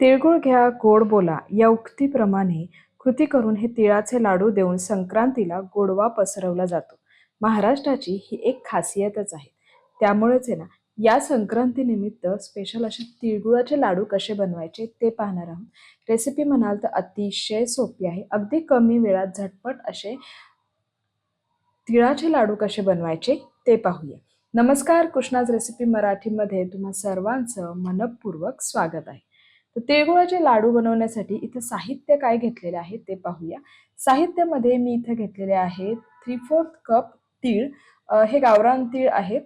तिळगुळ घ्या गोड बोला. या उक्तीप्रमाणे कृती करून हे तिळाचे लाडू देऊन संक्रांतीला गोडवा पसरवला जातो. महाराष्ट्राची ही एक खासियतच आहे. त्यामुळेच आहे ना या संक्रांतीनिमित्त स्पेशल असे तिळगुळाचे लाडू कसे बनवायचे ते पाहणार आहोत. रेसिपी म्हणाल तर अतिशय सोपी आहे. अगदी कमी वेळात झटपट असे तिळाचे लाडू कसे बनवायचे ते पाहूया. नमस्कार कृष्णाज रेसिपी मराठीमध्ये तुम्हा सर्वांचं मनपूर्वक स्वागत आहे. तर तिळगुळाचे लाडू बनवण्यासाठी इथं साहित्य काय घेतलेले आहे ते पाहूया. साहित्यामध्ये मी इथं घेतलेले आहे थ्री फोर्थ कप तीळ हे गावरान तीळ आहे.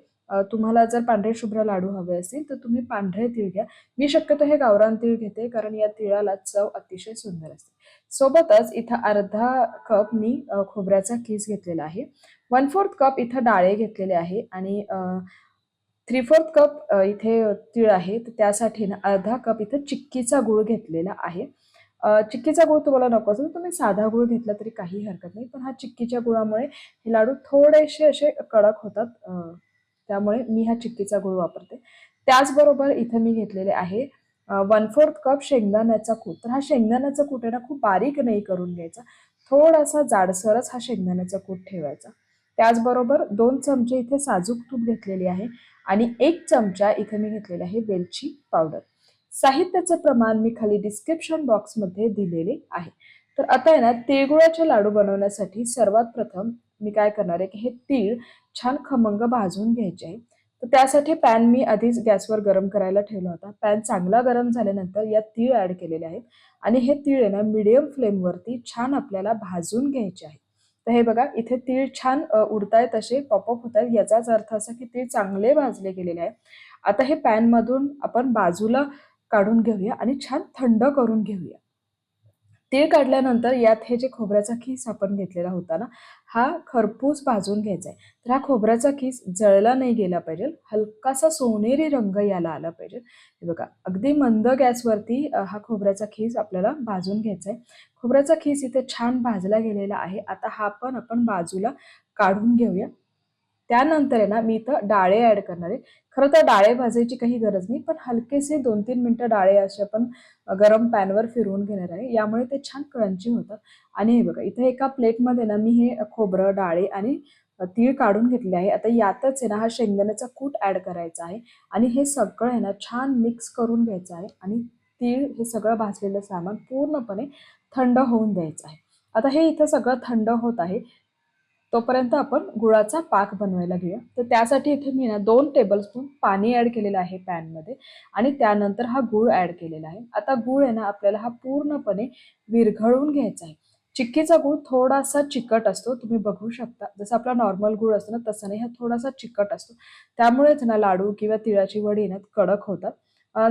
तुम्हाला जर पांढरे शुभ्र लाडू हवे असतील तर तुम्ही पांढरे तीळ घ्या. मी शक्यतो हे गावरान तीळ घेते कारण या तिळाला चव अतिशय सुंदर असते. सोबतच इथं अर्धा कप मी खोबऱ्याचा किस घेतलेला आहे. वन फोर्थ कप इथं डाळे घेतलेले आहे आणि थ्री फोर्थ कप इथे तीळ आहे. तर त्यासाठी ना अर्धा कप इथं चिक्कीचा गूळ घेतलेला आहे. चिक्कीचा गुळ तुम्हाला नको असेल तर तुम्ही साधा गुळ घेतला तरी काही हरकत नाही. पण हा चिक्कीच्या गुळामुळे हे लाडू थोडेसे असे कडक होतात. त्यामुळे मी हा चिक्कीचा गूळ वापरते. त्याचबरोबर इथं मी घेतलेले आहे वन फोर्थ कप शेंगदाण्याचा कूट. तर हा शेंगदाण्याचा कूट आहे ना खूप बारीक नाही करून घ्यायचा. थोडासा जाडसरच हा शेंगदाण्याचा कूट ठेवायचा. त्याचबरोबर दोन चमचे इथे साजूक तूप घेतलेली आहे. आणि एक चमचा इथे मी घेतलेला आहे वेलची पावडर. साहित्याचं प्रमाण मी खाली डिस्क्रिप्शन बॉक्समध्ये दिलेले आहे. तर आता आहे ना तिळगुळाचे लाडू बनवण्यासाठी सर्वात प्रथम मी काय करणार आहे की हे तीळ छान खमंग भाजून घ्यायचे आहे. तर त्यासाठी पॅन मी आधीच गॅसवर गरम करायला ठेवला होता. पॅन चांगला गरम झाल्यानंतर यात तीळ ॲड केलेले आहेत. आणि हे तीळ आहे ना मिडियम फ्लेमवरती छान आपल्याला भाजून घ्यायचे आहे. तर हे बघा इथे तीळ छान उडतायत असे पॉपअप होत आहेत याचाच अर्थ असा की तीळ चांगले भाजले गेलेले आहे आता हे पॅनमधून आपण बाजूला काढून घेऊया आणि छान थंड करून घेऊया. तीळ काढल्यानंतर यात हे जे खोबऱ्याचा खीस आपण घेतलेला होता ना हा खरपूस भाजून घ्यायचा आहे तर हा खोबऱ्याचा खीस जळला नाही गेला पाहिजे. हलकासा सोनेरी रंग याला आला पाहिजे. हे बघा अगदी मंद गॅसवरती हा खोबऱ्याचा खीस आपल्याला भाजून घ्यायचा आहे खोबऱ्याचा खीस इथे छान भाजला गेलेला आहे. आता हा पण आपण बाजूला काढून घेऊया. त्यानंतर आहे ना मी इथं डाळे ॲड करणार आहे. खरं तर डाळे भाजायची काही गरज नाही पण हलकेसे दोन तीन मिनटं डाळे असे आपण गरम पॅनवर फिरवून घेणार आहे. यामुळे ते छान क्रंची होतात आणि हे बघा इथे एका प्लेटमध्ये ना मी हे खोबरं डाळे आणि तीळ काढून घेतले आहे. आता यातच आहे ना हा शेंगदाण्याचा कूट ॲड करायचा आहे. आणि हे सगळं आहे ना छान मिक्स करून घ्यायचं आहे. आणि तीळ हे सगळं भाजलेलं सामान पूर्णपणे थंड होऊन द्यायचं आहे. आता हे इथं सगळं थंड होत आहे. तोपर्यंत आपण गुळाचा पाक बनवायला घेऊया. तर त्यासाठी इथे मी ना दोन टेबलस्पून पाणी ॲड केलेलं आहे पॅनमध्ये आणि त्यानंतर हा गूळ ॲड केलेला आहे. आता गूळ आहे ना आपल्याला हा पूर्णपणे विरघळून घ्यायचा आहे. चिक्कीचा गूळ थोडासा चिकट असतो तुम्ही बघू शकता. जसं आपला नॉर्मल गूळ असतो ना तसं नाही हा थोडासा चिकट असतो. त्यामुळेच ना लाडू किंवा तिळाची वडी ना कडक होतात.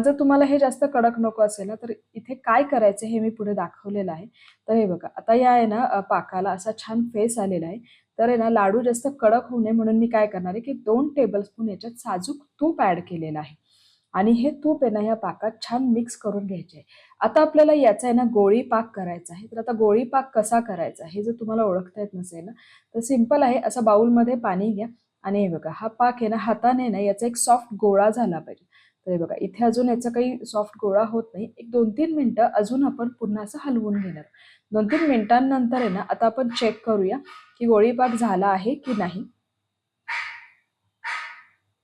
जर तुम्हाला हे जास्त कडक नको असेल ना तर इथे काय करायचं हे मी पुढे दाखवलेलं आहे. तर हे बघा आता या आहे ना पाकाला असा छान फेस आलेला आहे. तर आहे ना लाडू जास्त कडक होऊ नये म्हणून मी काय करणार आहे की दोन टेबलस्पून याच्यात साजूक तूप ॲड केलेलं आहे. आणि हे तूप आहे ना या पाकात छान मिक्स करून घ्यायचे आहे. आता आपल्याला याचा आहे ना गोळी पाक करायचा आहे. तर आता गोळी पाक कसा करायचा हे जर तुम्हाला ओळखता येत नसेल ना तर सिंपल आहे. असा बाउलमध्ये पाणी घ्या. आणि हे बघा हा पाक आहे ना हाताने ना याचा एक सॉफ्ट गोळा झाला पाहिजे. तर हे बघा इथे अजून याचा काही सॉफ्ट गोळा होत नाही. एक दोन तीन मिनटं अजून आपण पुन्हा असं हलवून घेणार. दोन तीन मिनिटांनंतर आहे ना आता आपण चेक करूया की गोळीपाक झाला आहे की नाही.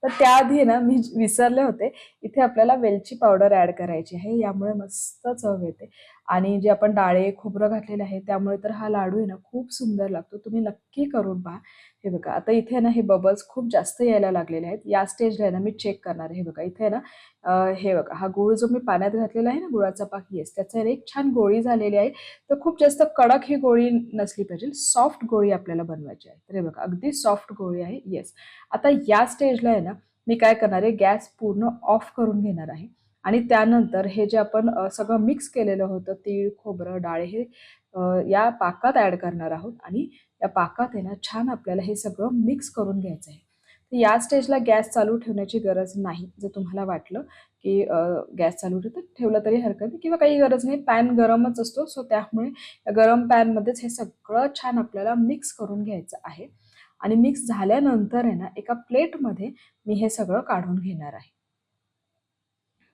तर त्याआधी ना मी विसरले होते. इथे आपल्याला वेलची पावडर ॲड करायची आहे. यामुळे मस्त चव येते. आणि जे आपण डाळे खोबरं घातलेले आहे त्यामुळे तर हा लाडू आहे ना खूप सुंदर लागतो. तुम्ही नक्की करून पहा. हे बघा आता इथे ना हे बबल्स खूप जास्त यायला लागलेले आहेत. या स्टेजला आहे ना मी चेक करणार आहे. हे बघा इथे ना हे बघा हा गुळ जो मी पाण्यात घातलेला आहे ना गुळाचा पाक येस त्याचा आहे ना एक छान गोळी झालेली आहे. तर खूप जास्त कडक ही गोळी नसली पाहिजे. सॉफ्ट गोळी आपल्याला बनवायची आहे. तर हे बघा अगदी सॉफ्ट गोळी आहे. येस आता या स्टेजला आहे ना मी काय करणार आहे? गॅस पूर्ण ऑफ करून घेणार आहे. आणि त्यानंतर हे जे आपण सगळं मिक्स केलेलं होतं तीळ खोबरं डाळे हे या पाकात ॲड करणार आहोत आणि या पाकात आहे ना छान आपल्याला हे सगळं मिक्स करून घ्यायचं आहे. तर या स्टेजला गॅस चालू ठेवण्याची गरज नाही जर तुम्हाला वाटलं की गॅस चालू ठेवतं ठेवलं तरी हरकत नाही किंवा काही गरज नाही पॅन गरमच असतो सो त्यामुळे या गरम पॅनमध्येच हे सगळं छान आपल्याला मिक्स करून घ्यायचं आहे. आणि मिक्स झाल्यानंतर आहे ना एका प्लेटमध्ये मी हे सगळं काढून घेणार आहे.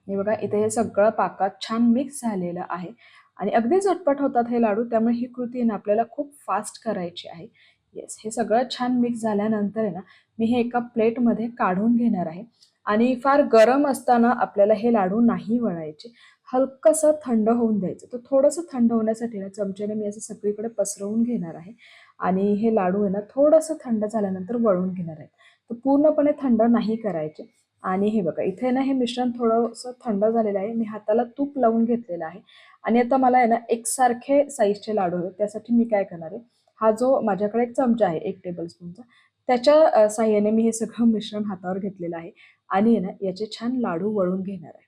हे बघा इथे हे सगळं पाकात छान मिक्स झालेलं आहे. आणि अगदी झटपट होतात हे लाडू त्यामुळे ही कृती आहे ना आपल्याला खूप फास्ट करायची आहे. येस हे सगळं छान मिक्स झाल्यानंतर आहे ना मी हे एका प्लेटमध्ये काढून घेणार आहे. आणि फार गरम असताना आपल्याला हे लाडू नाही वळायचे. हलकंसं थंड होऊन द्यायचं. तर थोडंसं थंड होण्यासाठी ना चमच्याने मी असं सगळीकडे पसरवून घेणार आहे. आणि हे लाडू आहे ना थोडंसं थंड झाल्यानंतर वळून घेणार आहे. तर पूर्णपणे थंड नाही करायचे. आणि हे बघा इथे ना हे मिश्रण थोडंसं थंड झालेलं आहे. मी हाताला तूप लावून घेतलेलं आहे. आणि आता मला आहे ना एकसारखे साईजचे लाडू हवे त्यासाठी मी काय करणार आहे हा जो माझ्याकडे एक चमचा आहे एक टेबल स्पूनचा त्याच्या साह्याने मी हे सगळं मिश्रण हातावर घेतलेलं आहे. आणि आहे ना याचे छान लाडू वळून घेणार आहे.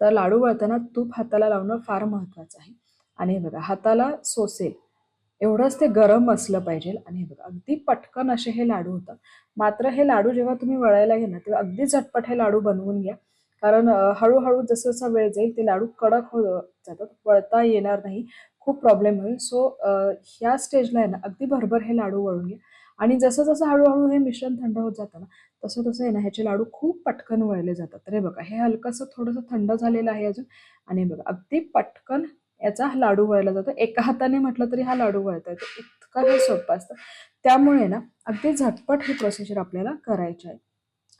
तर लाडू वळताना तूप हाताला लावणं फार महत्त्वाचं आहे. आणि हे बघा हाताला सोसेल एवढंच ते गरम असलं पाहिजे. आणि हे बघा अगदी पटकन असे हे लाडू होतात. मात्र हे लाडू जेव्हा तुम्ही वळायला घेणार तेव्हा अगदी झटपट हे लाडू बनवून घ्या. कारण हळूहळू जसं जसा वेळ जाईल ते लाडू कडक हो जातात वळता येणार नाही खूप प्रॉब्लेम होईल. सो ह्या स्टेजला आहे ना अगदी भरभर हे लाडू वळून घ्या. आणि जसं जसं हळूहळू हे मिश्रण थंड होत जातं ना तसं तसं आहे ना ह्याचे लाडू खूप पटकन वळले जातात. तर हे बघा हे हलकंसं थोडंसं थंड झालेलं आहे अजून. आणि बघा अगदी पटकन याचा लाडू वळला जातो. एका हाताने म्हटलं तरी हा लाडू वळता येतो. इतका हे सोपं असतं. त्यामुळे ना अगदी झटपट ही प्रोसिजर आपल्याला करायची आहे.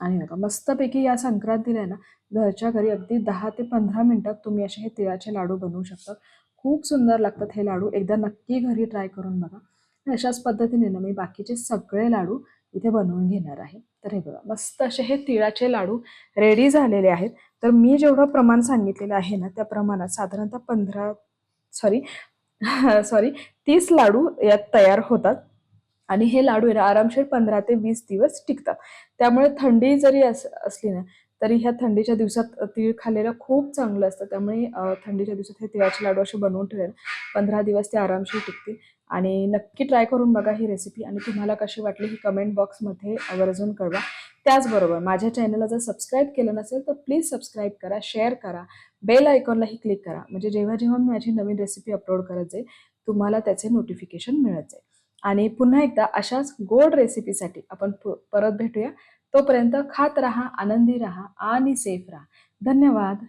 आणि बघा मस्तपैकी या संक्रांतीला ना घरच्या घरी अगदी दहा ते पंधरा मिनटात तुम्ही असे हे तिळाचे लाडू बनवू शकता. खूप सुंदर लागतात हे लाडू. एकदा नक्की घरी ट्राय करून बघा. अशाच पद्धतीने ना मी बाकीचे सगळे लाडू इथे बनवून घेणार आहे. तर हे बघा मस्त असे हे तिळाचे लाडू रेडी झालेले आहेत. तर मी जेवढं प्रमाण सांगितलेलं आहे ना त्या प्रमाणात साधारणतः पंधरा सॉरी सॉरी तीस लाडू यात तयार होतात. आणि हे लाडू आहे ना आरामशीर पंधरा ते वीस दिवस टिकतात. त्यामुळे थंडी जरी अस असली ना तरी ह्या थंडीच्या दिवसात तीळ खाल्लेलं खूप चांगलं असतं. त्यामुळे थंडीच्या दिवसात हे तिळाचे लाडू असे बनवून ठेवेल पंधरा दिवस ते आरामशीर टिकतील. आणि नक्की ट्राय करून बघा ही रेसिपी आणि तुम्हाला कशी वाटली ही कमेंट बॉक्समध्ये आवर्जून कळवा. त्याचबरोबर माझ्या चॅनलला जर सबस्क्राईब केलं नसेल तर प्लीज सबस्क्राईब करा शेअर करा बेल आयकॉनलाही क्लिक करा. म्हणजे जेव्हा जेव्हा मी माझी नवीन रेसिपी अपलोड करत जाईल तुम्हाला त्याचे नोटिफिकेशन मिळत जाईल. आणि पुन्हा एकदा अशाच गोड रेसिपीसाठी आपण परत भेटूया. तोपर्यंत खात राहा आनंदी राहा आणि सेफ राहा. धन्यवाद.